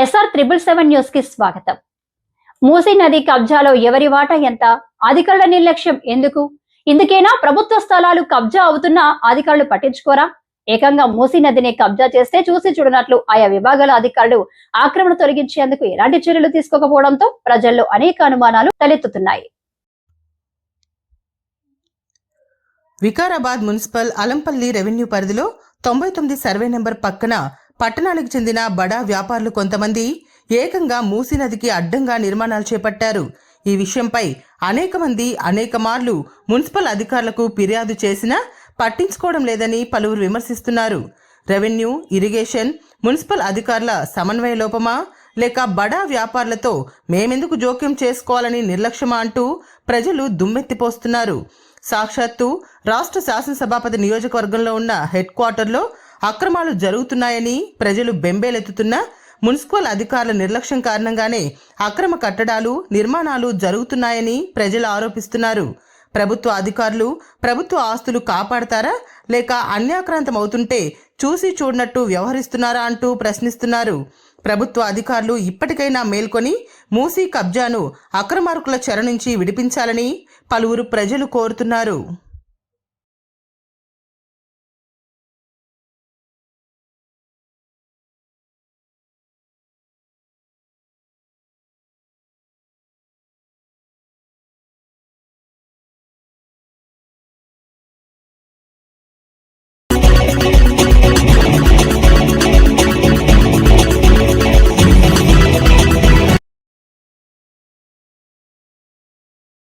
SR triple seven న్యూస్కి స్వాగతం. మూసీ నది కబ్జాలో ఎవరి వాటా ఎంత? అధికారుల నిర్లక్ష్యం ఎందుకు? ఇందుకేనా ప్రభుత్వ స్థలాలు కబ్జా అవుతున్నా అధికారులు పట్టించుకోరా? ఏకంగా మూసీ నదిని కబ్జా చేస్తే చూసి చూడనట్లు ఆయా విభాగాల అధికారులు ఆక్రమణ తొలగించేందుకు ఎలాంటి చర్యలు తీసుకోకపోవడంతో ప్రజల్లో అనేక అనుమానాలు తలెత్తుతున్నాయి. వికారాబాద్ మున్సిపల్ అలంపల్లి రెవెన్యూ పరిధిలో తొంభై తొమ్మిది సర్వే నెంబర్ పక్కన పట్టణానికి చెందిన బడా వ్యాపారులు కొంతమంది ఏకంగా మూసీ నదికి అడ్డంగా నిర్మాణాలు చేపట్టారు. ఈ విషయంపై అనేక మంది అనేక మార్లు మున్సిపల్ అధికారులకు ఫిర్యాదు చేసినా పట్టించుకోవడం లేదని పలువురు విమర్శిస్తున్నారు. రెవెన్యూ ఇరిగేషన్ మున్సిపల్ అధికారుల సమన్వయ లోపమా? లేక బడా వ్యాపారులతో మేమెందుకు జోక్యం చేసుకోవాలని నిర్లక్ష్యమా అంటూ ప్రజలు దుమ్మెత్తిపోస్తున్నారు. సాక్షాత్తు రాష్ట్ర శాసనసభాపతి నియోజకవర్గంలో ఉన్న హెడ్ క్వార్టర్లో అక్రమాలు జరుగుతున్నాయని ప్రజలు బెంబేలెత్తుతున్నా మున్సిపల్ అధికారుల నిర్లక్ష్యం కారణంగానే అక్రమ కట్టడాలు నిర్మాణాలు జరుగుతున్నాయని ప్రజలు ఆరోపిస్తున్నారు. ప్రభుత్వ అధికారులు ప్రభుత్వ ఆస్తులు కాపాడతారా లేక అన్యాక్రాంతం అవుతుంటే చూసి చూడనట్టు వ్యవహరిస్తున్నారా అంటూ ప్రశ్నిస్తున్నారు. ప్రభుత్వ అధికారులు ఇప్పటికైనా మేల్కొని మూసీ కబ్జాను అక్రమార్కుల చెర నుంచి విడిపించాలని పలువురు ప్రజలు కోరుతున్నారు.